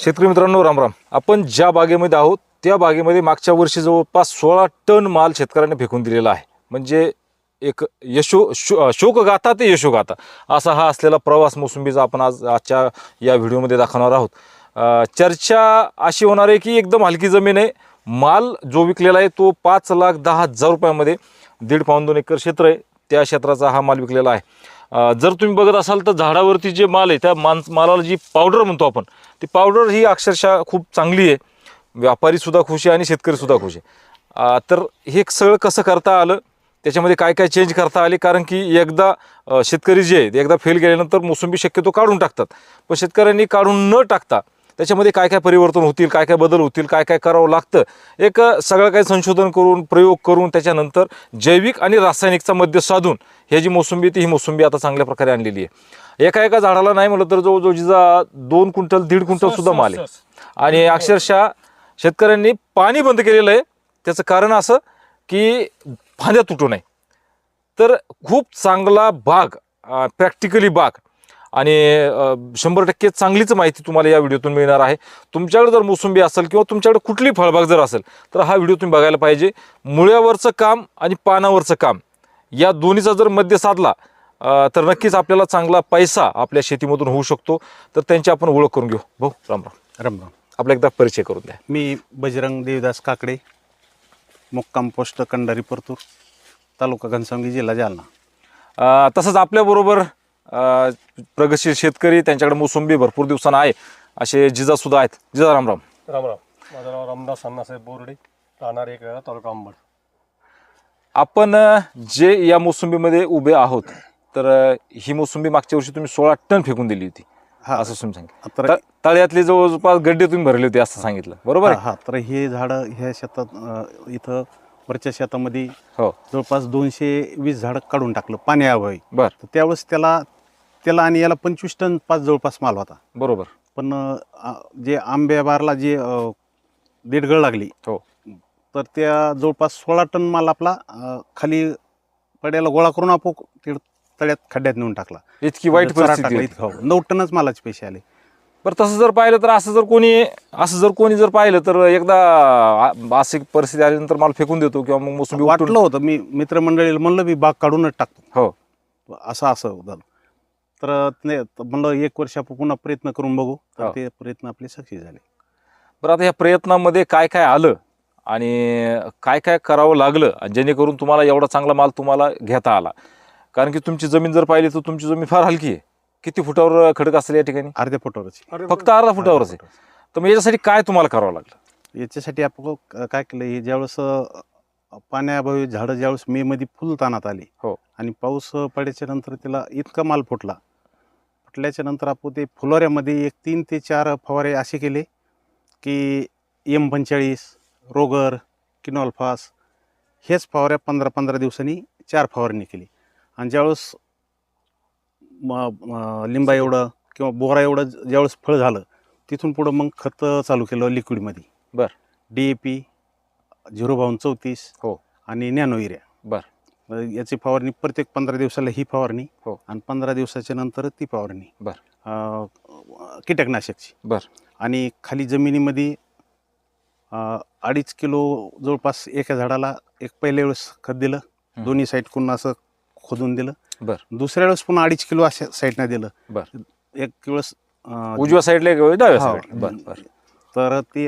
शेतकरी मित्रांनो राम राम. आपण ज्या बागेमध्ये आहोत त्या बागेमध्ये मागच्या वर्षी जवळपास सोळा टन माल शेतकऱ्यांनी फेकून दिलेला आहे. म्हणजे एक यशो शो शोकगाथा ते यशोगाथा असा हा असलेला प्रवास मोसंबीचा आपण आज आजच्या या व्हिडिओमध्ये दाखवणार आहोत. चर्चा अशी होणार आहे की एकदम हलकी जमीन आहे. माल जो विकलेला आहे तो पाच लाख दहा हजार रुपयामध्ये दीड पाऊन दोन एकर क्षेत्र आहे. त्या क्षेत्राचा हा माल विकलेला आहे. जर तुम्ही बघत असाल तर झाडावरती जे माल आहे त्या मान मालाला जी पावडर म्हणतो आपण ती पावडर ही अक्षरशः खूप चांगली आहे. व्यापारीसुद्धा खुश आहे आणि शेतकरीसुद्धा खुश आहे. तर हे सगळं कसं करता आलं त्याच्यामध्ये काय काय चेंज करता आले? कारण की एकदा शेतकरी जे आहेत एकदा फेल गेल्यानंतर मोसंबी शक्यतो काढून टाकतात. पण शेतकऱ्यांनी काढून न टाकता त्याच्यामध्ये काय काय परिवर्तन होतील काय काय बदल होतील काय काय करावं लागतं एक सगळं काही संशोधन करून प्रयोग करून त्याच्यानंतर जैविक आणि रासायनिकचा मध्य साधून हे जी मोसंबी ती ही मोसंबी आता चांगल्या प्रकारे आणलेली आहे. एका एका झाडाला नाही म्हटलं तर जवळजवळ जिजा दोन क्विंटल दीड क्विंटल सुद्धा माल आहे. आणि अक्षरशः शेतकऱ्यांनी पाणी बंद केलेलं आहे. त्याचं कारण असं की फांद्या तुटू नये. तर खूप चांगला बाग प्रॅक्टिकली बाग आणि शंभर टक्के चांगलीच माहिती तुम्हाला या व्हिडिओतून मिळणार आहे. तुमच्याकडे जर मोसंबी असेल किंवा तुमच्याकडे कुठली फळबाग जर असेल तर हा व्हिडिओ तुम्ही बघायला पाहिजे. मुळ्यावरचं काम आणि पानावरचं काम या दोन्हीचा जर मध्य साधला तर नक्कीच आपल्याला चांगला पैसा आपल्या शेतीमधून होऊ शकतो. तर त्यांची आपण ओळख करून घेऊ. भाऊ राम राम. राम राम. आपला एकदा परिचय करून द्या. मी बजरंग देवदास काकडे मुक्काम पोस्ट कंडारी परतूर तालुका घनसावंगी जिल्हा जालना. तसंच आपल्याबरोबर प्रगतशील शेतकरी त्यांच्याकडे मोसंबी भरपूर दिवसांना आहे. असे जिजा सुद्धा आहेत. जिजा राम राम. राम राम. माझं नाव रामदास अण्णासाहेब बोर्डे. राहणार एक वेळा तालुका अंबड. आपण जे या मोसंबीमध्ये उभे आहोत तर ही मोसंबी मागच्या वर्षी तुम्ही सोळा टन फेकून दिली होती. हा. असं तुम्ही सांगितलं. तळ्यातले जवळपास गड्डे तुम्ही भरले होते असं सांगितलं. बरोबर हा आहे? हा तर हे झाडं ह्या शेतात इथं वरच्या शेतामध्ये हो. जवळपास दोनशे वीस झाडं काढून टाकलं पाण्याअभावी. बर. तर त्यावेळेस त्याला त्याला आणि याला पंचवीस टन पाच जवळपास माल होता. बरोबर. पण अं, आ- जे आंब्याबारला जे अं, देडगळ लागली हो. तर त्या जवळपास सोळा टन माल आपला अं, खाली पड्याला गोळा करून आपोआप तिकडं तळ्यात खड्ड्यात नेऊन टाकला. इतकी वाईट चारा परिस्थिती टाकला होती. इतकं हो. नऊ टनच मालाचे पैसे आले. बरं तसं जर पाहिलं तर असं जर कोणी असं जर कोणी जर पाहिलं तर एकदा आ- अशी परिस्थिती आल्यानंतर मला फेकून देतो किंवा मग मोसंबी उपटून- वाटलं होतं मी मित्रमंडळीला म्हणलं मी बाग काढूनच टाकतो. हो. असं असं झालं. तर ते म्हणलं एक वर्ष आपण पुन्हा प्रयत्न करून बघू. तर हो. ते प्रयत्न आपले सक्सेस झाले. बरं आता या प्रयत्नामध्ये काय काय आलं आणि काय काय करावं लागलं आणि जेणेकरून तुम्हाला एवढा चांगला माल तुम्हाला घेता आला? कारण की तुमची जमीन जर पाहिली तर तुमची जमीन फार हलकी आहे. किती फुटावर खडक असेल या ठिकाणी? अर्ध्या फुटावरची. फक्त अर्धा फुटावरच. आहे तर मग याच्यासाठी काय तुम्हाला करावं लागलं? याच्यासाठी आपण क- काय केलं हे ज्यावेळेस अं, पाण्याअभावी झाडं ज्यावेळेस मे मध्ये फुल ताणात आली हो. आणि पाऊस पडायच्या नंतर त्याला इतका माल फुटला फुटल्याच्या नंतर आपण ते फुलोऱ्यामध्ये एक तीन ते चार फवारे असे केले की एम पंचेचाळीस रोगर किनॉल्फास हेच फवाऱ्या पंधरा पंधरा दिवसांनी चार फवारणी केली आणि ज्यावेळेस लिंबा एवढं किंवा बोरा एवढं ज्यावेळेस फळ झालं तिथून पुढं मग खत चालू केलं लिक्विडमध्ये बर. डी ए पी झिरो बावन्न चौतीस हो. आणि नॅनो युरिया बर. याची फवारणी प्रत्येक पंधरा दिवसाला ही फवारणी हो. आणि पंधरा दिवसाच्या नंतर ती फवारणी बर. कीटकनाशकची बर. आणि खाली जमिनीमध्ये अडीच किलो जवळपास एका झाडाला एक पहिल्या वेळेस खत दिलं. दोन्ही साईडकडून असं खोदून दिलं बर. दुसऱ्या वेळेस पुन्हा अडीच किलो अशा साईडनं दिलं बर. एक वेळेस उजव्या साईडला एक डाव्या हो. बरं बरं तर ते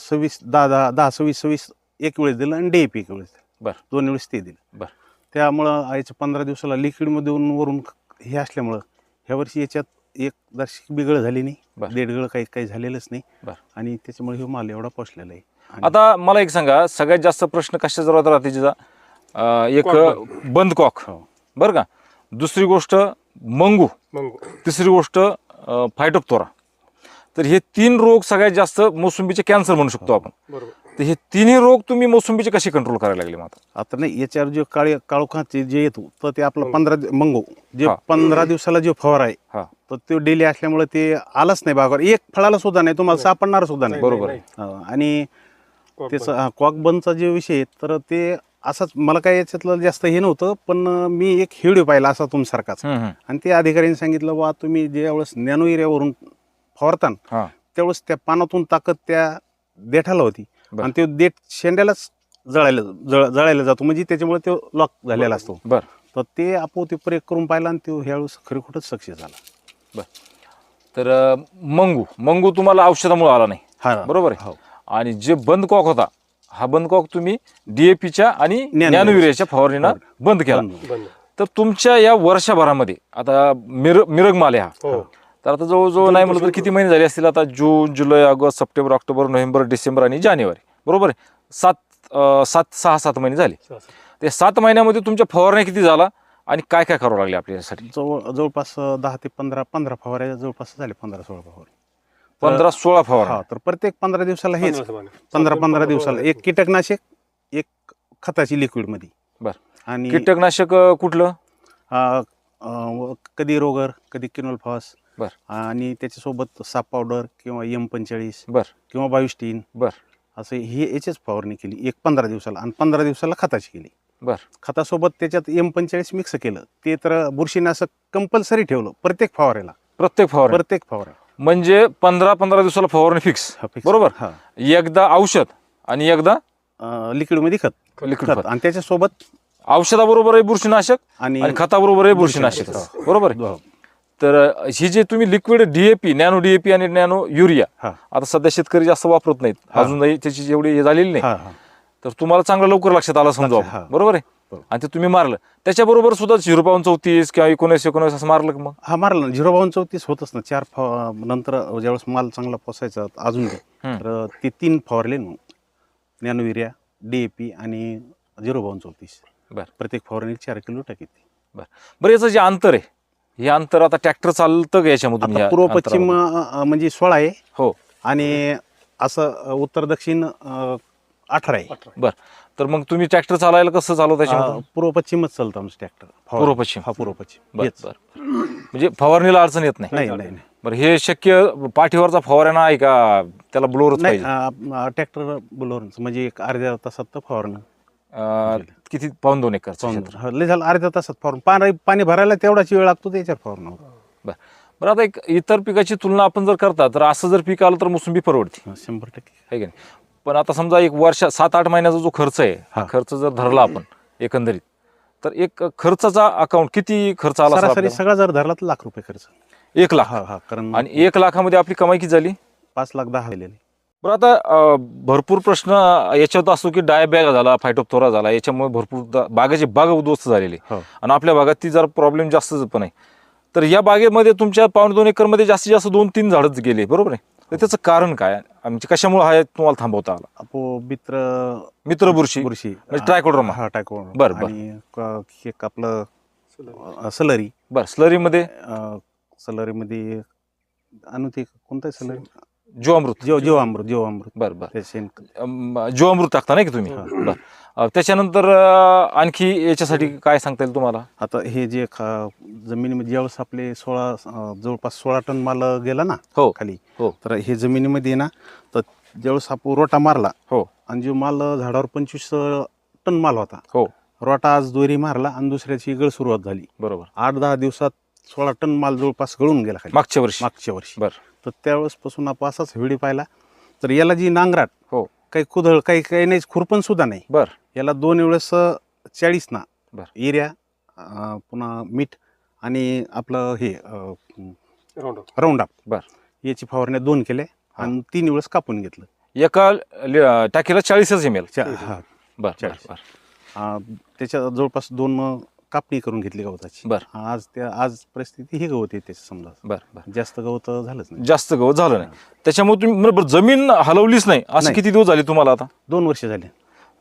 सव्वीस दहा दहा दहा सव्वीस सव्वीस एक वेळेस दिलं आणि डीएपी एक वेळेस दिलं. बर. दोन वेळेस ते दिलं. बर. त्यामुळं आईचं पंधरा दिवसाला लिक्विडमधून वरून हे असल्यामुळं ह्या वर्षी याच्यात एक दर्शक बिगळ झाली नाही. बर. देडगळ काही काही झालेलंच नाही. बर. आणि त्याच्यामुळे हे माल एवढा पोचलेला आहे. आता मला एक सांगा सगळ्यात जास्त प्रश्न कशा जरूरत राहते जिजा एक बंद कॉक. हो. बरं का? दुसरी गोष्ट मंगू. मग. तिसरी गोष्ट फायटोप्तोरा तर. हे तीन रोग सगळ्यात जास्त मोसंबीचे कॅन्सर म्हणू शकतो आपण बरोबर तर हे तिन्ही रोग तुम्ही मोसंबीचे कसे कंट्रोल करायला लागले मग आता नाही याच्यावर जे काळे काळोखाचे जे येतो तर ते आपलं मंगो. पंधरा मंगो जे हा. पंधरा दिवसाला जो फवार आहे हा. तर तो डेली असल्यामुळे ते आलंच नाही बागावर एक फळाला सुद्धा नाही तुम्हाला. सापडणार सुद्धा नाही बरोबर. हा, आणि. त्याचं हा, कॉकबनचा जे विषय आहे तर ते असंच मला काय याच्यातलं जास्त हे नव्हतं पण मी एक व्हिडिओ पाहिला असा तुमसारखाच. आणि ते अधिकाऱ्यांनी सांगितलं वा तुम्ही ज्या वेळेस नॅनो एरियावरून फवारताना हा. त्यावेळेस त्या पानातून ताकद त्या देठाला होती. बरं. आणि ते देठ शेंड्यालाच जळायला जळ जळायला जातो. म्हणजे त्याच्यामुळे तो लॉक झालेला असतो. बर. तर ते आपोआप ते प्रयोग करून पाहिला आणि तो ह्यावेळेस खरी खोटच सक्सेस झाला. तर अं, मंगू मंगू तुम्हाला औषधामुळे आला नाही. हा. बरोबर आहे? हो. आणि जे बंद कॉक होता हा बंद कॉक तुम्ही डीएपीच्या आणि ज्ञानवीर्याच्या ज्ञानवीर्याच्या फवारणीनं बंद केला. बंद. तर तुमच्या या वर्षभरामध्ये आता मिर मिरग माल आहे हा. हो. तर आता जवळजवळ नाही म्हटलं तर किती महिने झाले असतील आता? जून जुलै August September October November December आणि जानेवारी. बरोबर आहे? सात सात सहा सात महिने झाले. ते सात महिन्यामध्ये तुमच्या फवारण्या किती झाला आणि काय काय करावं लागले आपल्यासाठी जवळ जवळपास दहा ते पंधरा पंधरा फवाऱ्या जवळपास झाले पंधरा सोळा फवारे. पंधरा सोळा हा फवारण्या तर प्रत्येक पंधरा दिवसाला हेच. पंधरा. पंधरा दिवसाला. एक कीटकनाशक एक खताची लिक्विडमध्ये. बर. आणि कीटकनाशक कुठलं? कधी रोगर कधी किनोल फॉस बर. आणि त्याच्यासोबत साप पावडर किंवा एम पंचेचाळीस बर. किंवा बायोस्टीन बर. असं ही याचीच फवारणी केली. एक पंधरा दिवसाला आणि पंधरा दिवसाला खताची केली. बर. खतासोबत त्याच्यात एम पंचेचाळीस मिक्स केलं. ते तर बुरशीनाशक कंपल्सरी ठेवलं. प्रत्येक फवाऱ्याला प्रत्येक फवारणी प्रत्येक फवारा. म्हणजे पंधरा पंधरा दिवसाला फवारणी फिक्स. बरोबर? हा. एकदा औषध आणि एकदा लिक्विडमध्ये खत. लिक्विड खत. आणि त्याच्यासोबत औषधाबरोबर आहे बुरशीनाशक आणि खताबरोबर आहे बुरशीनाशक. बरोबर? हो. तर ही जे तुम्ही लिक्विड डीएपी नॅनो डीएपी आणि नॅनो युरिया आता सध्या शेतकरी जास्त वापरत नाहीत. अजूनही त्याची जेवढी हे झालेली नाही. तर तुम्हाला चांगलं लवकर लक्षात आलं समजा. बरोबर आहे. आणि ते तुम्ही मारलं. त्याच्याबरोबर सुद्धा झिरो पाऊन चौतीस किंवा एकोणीस एकोणीस असं मारलं का मग? हा मारला ना. झिरो बावन चौतीस होतच ना. चार नंतर ज्यावेळेस माल चांगला पोसायचा अजून. तर ते तीन फवारले ना. Nano urea D A P आणि झिरो बावन चौतीस. बर. प्रत्येक फवारणी चार किलो टाकीत बर. बरं याचं जे अंतर आहे हे अंतर आता ट्रॅक्टर चालतं का याच्यामधून आता या पूर्व पश्चिम अंतरावर? अ, अ, म्हणजे सोळा आहे. हो. आणि असं उत्तर दक्षिण अठरा आहे. बर. तर मग तुम्ही ट्रॅक्टर चालायला कसं चालवता अ, त्याच्यामध्ये पूर्व पश्चिमच चालतं आमचं ट्रॅक्टर. पूर्व पश्चिम. हा पूर्व पश्चिम. बर म्हणजे फवारणीला अडचण येत नाही? नाही नाही नाही. बरं हे शक्य पाठीवरचा फवारणा आहे का? त्याला ब्लोअरच नाही पाहिजे. ट्रॅक्टर बोलवरच म्हणजे एक अर्ध्या तासात तर फवारणं. अं, किती? पाऊन दोन एकर लय झालं अर्ध्या तासात फवारण पाणी पाणी भरायला तेवढाच वेळ लागतो त्याच्यावर फवारणं. बरं. बरं आता एक इतर पिकाची तुलना आपण जर करता तर असं जर पीक आलं तर मोसंबी परवडते. शंभर टक्के. आहे की नाही? पण आता समजा एक वर्ष सात आठ महिन्याचा जो खर्च आहे हा. खर्च जर धरला आपण एकंदरीत तर एक खर्चाचा अकाउंट किती खर्च आला असेल सरासरी आपल्याला? सगळा जर धरला तर लाख रुपये खर्च. एक लाख. हा हा कारण आणि एक लाखामध्ये आपली कमाई किती झाली? पाच लाख दहा गेलेले बरं आता भरपूर प्रश्न याच्यात असतो की डायबॅग झाला फायटोप्थोरा झाला याच्यामुळे भरपूर बागेची बाग उद्ध्वस्त झालेली हो. आणि आपल्या भागात ती जरा प्रॉब्लेम जास्तच पण आहे. तर या बागेमध्ये तुमच्या पावणे दोन एकरमध्ये जास्तीत जास्त दोन तीन झाडच गेले बरोबर आहे? तर त्याचं कारण काय? म्हणजे कशामुळे हा तुम्हाला थांबवता आला? आपो मित्र मित्र बुरशी. बुरशी. म्हणजे ट्रायकोड्रोमा. हा ट्रायकोड्रोमा बरं, बरं. एक आपलं सलरी बरं स्लरीमध्ये सलरीमध्ये आणू ते कोणतं सलरी जीवामृत जीव जीवामृत जीवामृत बरं बरं. शेण अं, जीवामृत टाकता नाही की तुम्ही. बरं. अं, त्याच्यानंतर अं, आणखी याच्यासाठी काय सांगता येईल तुम्हाला? आता हे जे खा- जमिनीमध्ये ज्यावेळेस आपले सोळा अ, जवळपास सोळा टन माल गेला ना हो. खाली हो. तर हे जमिनीमध्ये ना तर ज्यावेळेस आपण रोटा मारला हो. आणि जो माल झाडावर पंचवीस टन माल होता हो. रोटा आज दोरी मारला आणि दुसऱ्याची गळ सुरुवात झाली. बरोबर. आठ दहा दिवसात सोळा टन माल जवळपास गळून गेला खाली. मागच्या वर्षी. मागच्या वर्षी. बरं. तर त्यावेळेसपासून आपण असाच व्हिडिओ पाहिला. तर याला जी नांगराट हो. काही कुदळ काही काही नाही खुरपण सुद्धा नाही. बरं. याला दोन वेळेस चाळीस ना बरं. एरिया पुन्हा मीठ आणि आपलं हे राऊंड अप. बरं. याची फवारण्या दोन केले आणि तीन वेळेस कापून घेतलं. एका ल- टाकीला चाळीसच एम एल चा- हा. बरं चाळीस. बरं. अं, त्याच्या जवळपास दोन कापणी करून घेतली गवताची. बरं. आज त्या आज परिस्थिती ही गवत येते समजा. बरं बरं. जास्त गवत झालंच नाही. जास्त गवत झालं नाही. त्याच्यामुळे तुम्ही बरं बरं, जमीन हलवलीच नाही. असं. किती दिवस झाले तुम्हाला आता? दोन वर्ष झाले.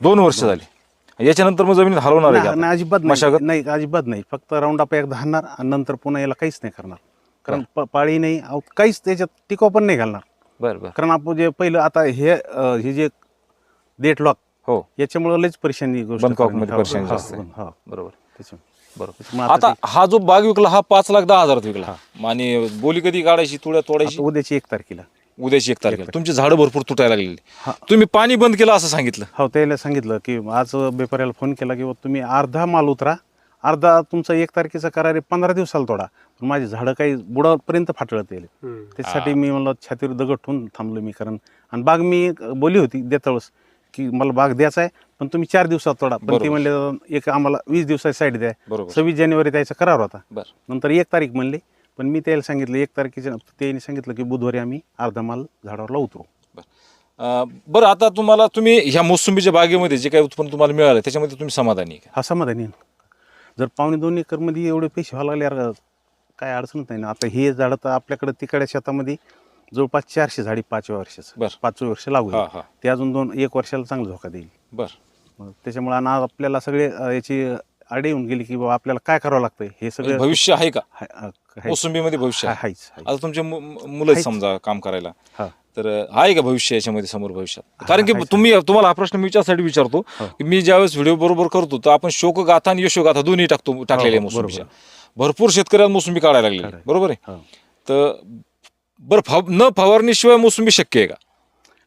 दोन वर्ष झाली. याच्यानंतर मग जमीन हलवणार आहे का नाही अजिबात मशागत? नाही नाही अजिबात नाही. फक्त राऊंड अप एकदा हाणणार आणि नंतर पुन्हा याला काहीच नाही करणार. कारण प- पाळी नाही अहो, काहीच त्याच्यात टिकाव पण नाही घालणार. बरं बरं. कारण आपण जे पहिलं आता हे अं, हे जे डेट लॉक हो. याच्यामुळे लयच परेशानी गोष्ट बंद परेशानी हा, जास्त. आहे. हा, बरोबर. बरोबर. आता हा जो बाग विकला हा पाच लाख दहा हजारात विकला. आणि बोली कधी काढायची? तुळ्या तोडायची? आता उद्याची एक तारखेला. उद्याची एक तारखेला. तुमची झाडं भरपूर तुटायला लागलेली. तुम्ही पाणी बंद केलं असं सांगितलं. हो त्याला सांगितलं की आज बेपाऱ्याला फोन केला की बुवा तुम्ही अर्धा माल उतरा. अर्धा तुमचा एक तारखेचा करार आहे पंधरा दिवसाला तोडा. पण माझी झाडं काही बुडापर्यंत फाटळत गेले. त्याच्यासाठी मी मला छातीवर दगड ठेवून थांबलो मी कारण आणि बाग मी एक बोली होती देताळस. की मला बाग द्यायचा आहे पण तुम्ही चार दिवसात तोडा पण ते बरोबर. म्हणले एक आम्हाला वीस दिवसाची साईड द्या. बरोबर. सव्वीस जानेवारी त्याचा करार होता. बर. नंतर एक तारीख म्हणले पण मी त्याला सांगितलं एक तारखेच्या त्यांनी सांगितलं की बुधवारी आम्ही अर्धा माल झाडावरला उतरू. अं, बरं आता तुम्हाला तुम्ही ह्या मोसंबीच्या बागेमध्ये जे काही उत्पन्न तुम्हाला मिळालं त्याच्यामध्ये तुम्ही समाधानी आहे का? हा समाधानी आहे. जर पावणे दोन एकरमध्ये एवढे पैसे व्हायला लागले यार काय अडचणच नाही ना. आता हे झाडं तर आपल्याकडे तिकडच्या शेतामध्ये जवळपास चारशे झाडी पाचव्या वर्षाचं बरं. पाचव्या वर्ष लागू हा आहे. हा ते अजून दोन एक वर्षाला चांगला धोका देईल बर मग त्याच्यामुळे आणि आपल्याला सगळे अं, याची आडे येऊन गेली की बाबा आपल्याला काय करावं लागतंय हे सगळं भविष्य आहे का हाय- अं, हाय- मोसंबीमध्ये भविष्य आहे हायच हायच. आता तुमचे मु- मु- मुलं आहेत. समजा काम करायला हा. तर अं, आहे का भविष्य याच्यामध्ये समोर भविष्यात कारण की. तुम्ही तुम्हाला हा प्रश्न मी विचारसाठी विचारतो हो. की मी ज्यावेळेस व्हिडिओ बरोबर करतो तर आपण शोकगाथा आणि यशोगाथा दोन्ही टाकतो टाकलेले हो, मोसंबीच्या भरपूर शेतकऱ्यांना मोसंबी काढायला लागली काढायला. बरोबर आहे हो. तर बरं फव न फवारणीशिवाय मोसंबी शक्य आहे का?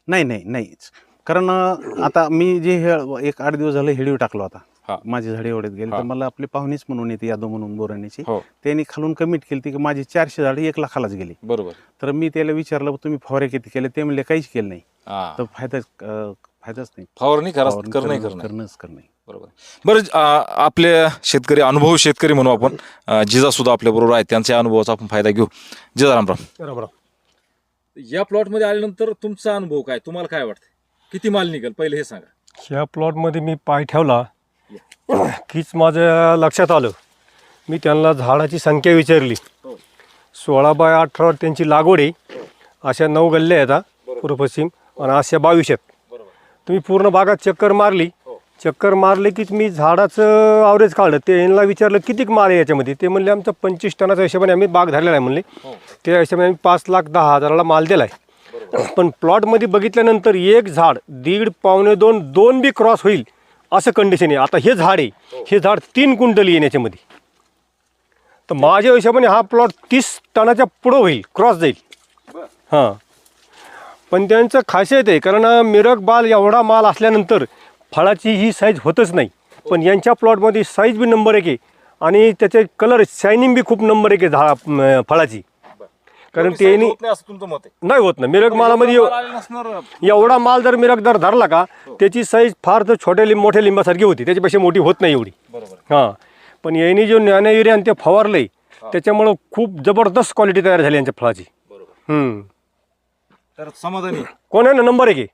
नाही नाही नाहीच. कारण अं, आता मी जे हे एक आठ दिवस झालं हेडिओ टाकला होता हा. माझे झाडे एवढ्यात गेले हा. तर मला आपले पाहुणेच म्हणून येते यादव म्हणून बोराण्याची हो. त्यांनी खालून कमिट केली की माझी चारशे झाडे एक लाखालाच गेली. बरोबर. तर मी त्याला विचारलं तुम्ही फवारे किती केले? ते म्हणले काहीच केलं नाही. हा. तर फायदाच अं, फायदाच नाही. फवारणी करा फवारणी करणं करणं- करणं करणंच करणं बरोबर. बरं आ, आपले शेतकरी अनुभव शेतकरी म्हणू आपण जिजा सुद्धा आपल्या बरोबर आहेत त्यांच्या अनुभवाचा आपण फायदा घेऊ. जिजा रामराम. बरोबर या प्लॉटमध्ये आल्यानंतर तुमचा अनुभव काय? तुम्हाला काय वाटतं किती माल निघेल? पहिले हे सांगा. ह्या प्लॉटमध्ये मी पाय ठेवला. कीच माझ्या लक्षात आलं. मी त्यांना झाडाची संख्या विचारली. हो. सोळा बाय अठरा त्यांची लागवड आहे. अशा नऊ गल्ल्या आहेत हा, पूर्व पश्चिम आणि अशा बावीस आहेत. बरोबर. तुम्ही पूर्ण बागात चक्कर मारली. चक्कर मारले की मी झाडाचं आवरेज काढलं. ते यांना विचारलं किती माल आहे याच्यामध्ये? ते म्हणले आमचं पंचवीस टनाच्या हिशोबाने आम्ही बाग धरलेला आहे म्हणले. हो. त्या हिशोबाने आम्ही पाच लाख दहा हजाराला माल दिला आहे पण प्लॉटमध्ये बघितल्यानंतर एक झाड दीड पावणे दोन दोन बी क्रॉस होईल असं कंडिशन आहे. आता हे झाड आहे. हे. झाड तीन क्विंटल येईल याच्यामध्ये. तर माझ्या हिशोबाने हा प्लॉट तीस टनाच्या पुढं होईल क्रॉस जाईल. हां. पण त्यांचं खासियत आहे कारण मिरग बाल एवढा माल असल्यानंतर फळाची ही साईज होतच नाही. पण यांच्या प्लॉटमध्ये साईज बी नंबर एक आहे. आणि त्याचे कलर शायनिंग बी खूप नंबर एक आहे म, फळाची. कारण ते नाही नाही होत ना. मिरग मालामध्ये एव-. एवढा माल जर मिरगदार धरला का त्याची साईज फार तर छोट्या लिंब मोठ्या लिंबासारखी होती. त्याच्यापेक्षा मोठी होत नाही एवढी. बरोबर हां. पण यांनी जो ज्ञान युरिया आणि ते फवारलंय त्याच्यामुळं खूप जबरदस्त क्वालिटी तयार झाली यांच्या फळाची. बरोबर. हम्म. तर समाधानी. कोण आहे ना? नंबर एक आहे.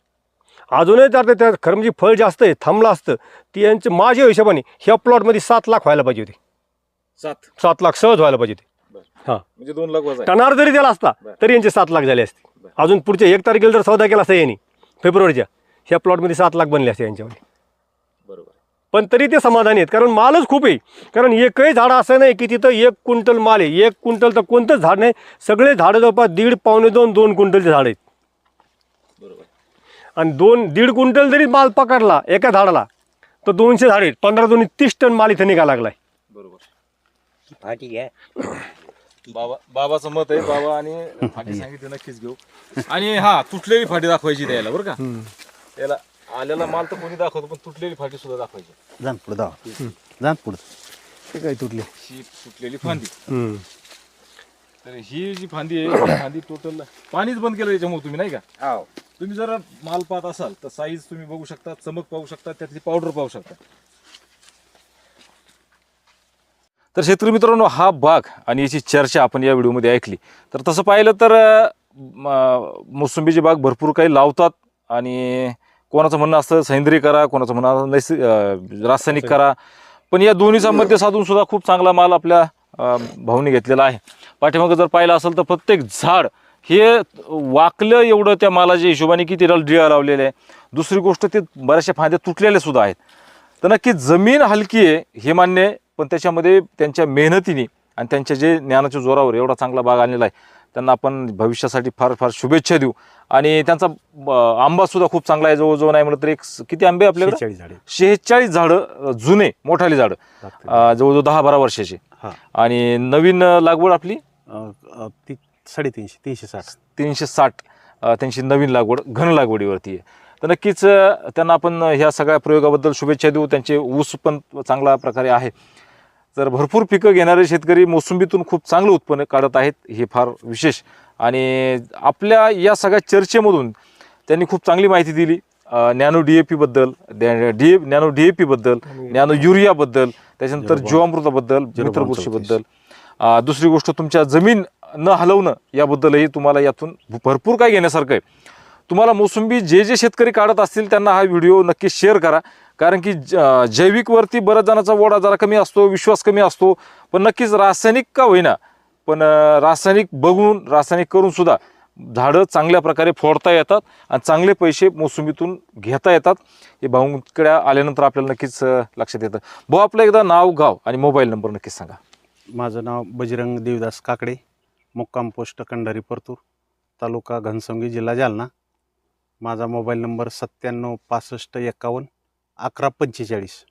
अजूनही तर ते- त्या खरं म्हणजे फळ जास्त आहे थांबलं असतं ती यांचं माझ्या हिशोबाने ह्या प्लॉटमध्ये सात लाख व्हायला पाहिजे होते. सात? सात लाख सहज व्हायला पाहिजे होते. हां. म्हणजे दोन लाख वजा आहे. टनार जरी त्याला असता. तरी यांचे सात लाख झाले असते. अजून पुढच्या एक तारखेला जर सौदा केला असता यांनी फेब्रुवारीच्या ह्या प्लॉटमध्ये सात लाख बनले असते यांच्यामध्ये. बरोबर. पण तरी ते समाधानी आहेत कारण मालच खूप आहे. कारण एकही झाड असं नाही की तिथं एक क्विंटल माल आहे. एक क्विंटल तर कोणतंच झाड नाही. सगळे झाडं जवळपास दीड पावणे दोन दोन क्विंटलचे झाड आहेत. आणि दोन दीड क्विंटल जरी माल पकडला एका झाडाला तर दोनशे झाड आहेत पंधरा दोन्ही तीस टन माल इथं निघायला लागलाय. बरोबर. फाटी आहे बाबा बाबाचं मत आहे बाबा आणि फाटी सांगितली नक्कीच घेऊ. आणि हा तुटलेली फाटी दाखवायची द्यायला बरं का? त्याला आलेला माल तर कोणी दाखवतो पण तुटलेली फाटी सुद्धा दाखवायची जाण पुढे जावा जाण पुढे. ते काय तुटले? ही तुटलेली फांदी. तर ही जी फांदी आहे ही फांदी टोटल पाणीच बंद केलं याच्यामुळे तुम्ही नाही का? हो तुम्ही जर माल पाहत असाल तर साईज तुम्ही बघू शकता चमक पाहू शकता त्यातली पावडर पाहू शकता. तर शेतकरी मित्रांनो हा भाग आणि याची चर्चा आपण या व्हिडिओमध्ये ऐकली. तर तसं पाहिलं तर मोसंबीचे मोसंबीची बाग भरपूर काही लावतात आणि कोणाचं म्हणणं असतं सेंद्रिय करा कोणाचं म्हणणं नैस नैसर्ग रासायनिक करा. पण या दोन्हीचा मध्य साधून सुद्धा खूप चांगला माल आपल्या अं, भाऊने घेतलेला आहे. पाठीमागं जर पाहिलं असेल तर प्रत्येक झाड हे वाकलं एवढं त्या मालाच्या हिशोबाने किती डिळा लावलेले आहे. दुसरी गोष्ट ते बऱ्याचशा फांद्या तुटलेल्या सुद्धा आहेत. तर नक्की जमीन हलकी आहे हे मान्य आहे पण त्याच्यामध्ये त्यांच्या मेहनतीने आणि त्यांच्या जे ज्ञानाच्या जोरावर एवढा चांगला बाग आणलेला आहे त्यांना आपण भविष्यासाठी फार फार शुभेच्छा देऊ. आणि त्यांचा आंबा सुद्धा खूप चांगला आहे जवळजवळ नाही म्हटलं तर एक किती आंबे आपल्याकडे? शेहेचाळीस झाडे. शेहेचाळीस झाडं अं, जुने मोठाली झाडं. जवळजवळ दहा बारा वर्षाचे. आणि नवीन लागवड आपली? ती साडेतीनशे तीनशे साठ. तीनशे साठ त्यांची नवीन लागवड घन लागवडीवरती आहे. तर नक्कीच त्यांना आपण ह्या सगळ्या प्रयोगाबद्दल शुभेच्छा देऊ. त्यांचे ऊस पण चांगल्या प्रकारे आहे. तर भरपूर पिकं घेणारे शेतकरी मोसंबीतून खूप चांगलं उत्पन्न काढत आहेत हे फार विशेष. आणि आपल्या या सगळ्या चर्चेमधून त्यांनी खूप चांगली माहिती दिली. नॅनो डी ए पीबद्दल डी नॅनो डी ए पीबद्दल नॅनो युरियाबद्दल त्याच्यानंतर जीवामृताबद्दल अ, दुसरी गोष्ट तुमच्या जमीन न हलवणं याबद्दलही तुम्हाला यातून भरपूर काय घेण्यासारखं आहे. तुम्हाला मोसंबी जे जे शेतकरी काढत असतील त्यांना हा व्हिडिओ नक्की शेअर करा. कारण की ज- जैविकवरती बऱ्याच जणांचा ओढा जरा कमी असतो विश्वास कमी असतो. पण नक्कीच रासायनिक का होईना पण रासायनिक बघून रासायनिक करूनसुद्धा झाडं चांगल्या प्रकारे फोडता येतात आणि चांगले पैसे मोसंबीतून घेता येतात. हे भाऊंकडे आल्यानंतर आपल्याला नक्कीच लक्षात येतं. भाऊ आपलं एकदा नाव गाव आणि मोबाईल नंबर नक्कीच सांगा. माझं नाव बजरंग देवदास काकडे. मुक्काम पोस्ट कंडारी परतूर तालुका घनसंगी जिल्हा जालना. माझा मोबाईल नंबर सत्त्याण्णव पासष्ट एकावन्न अकरा पंचेचाळीस.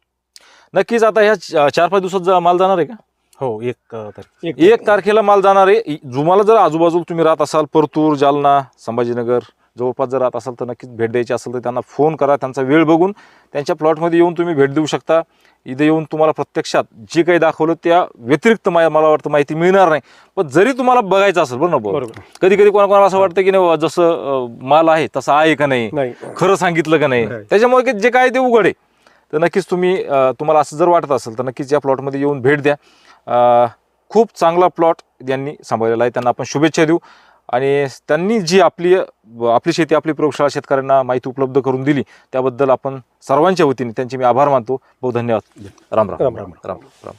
नक्कीच आता ह्या च- चार पाच दिवसात जा- माल जाणार आहे का? हो एक अ, तारीख. एक तारखेला माल जाणार आहे. तुम्हाला जर आजूबाजूला तुम्ही राहत असाल परतूर जालना संभाजीनगर जवळपास जर राहत असाल तर नक्कीच भेट द्यायची असेल तर त्यांना फोन करा त्यांचा वेळ बघून त्यांच्या प्लॉटमध्ये येऊन तुम्ही भेट देऊ शकता. इथे येऊन तुम्हाला प्रत्यक्षात जे काही दाखवलं त्या व्यतिरिक्त मा- मला वाटतं माहिती मिळणार नाही. पण जरी तुम्हाला बघायचं असेल बरं ना भाऊ? बरोबर. कधी कधी कोणाकोणाला असं वाटतं की नाही जसं माल आहे तसं आहे का नाही? खरं सांगितलं का नाही. त्याच्यामुळे जे काय ते उघड आहे. तर नक्कीच तुम्ही तुम्हाला असं जर वाटत असेल तर नक्कीच या प्लॉटमध्ये येऊन भेट द्या. खूप चांगला प्लॉट यांनी सांभाळलेला आहे. त्यांना आपण शुभेच्छा देऊ. आणि त्यांनी जी आपली आपली शेती आपली प्रयोगशाळा शेतकऱ्यांना माहिती उपलब्ध करून दिली त्याबद्दल आपण सर्वांच्या वतीने त्यांचे मी आभार मानतो. बहुत धन्यवाद. राम. राम राम. राम राम. राम राम.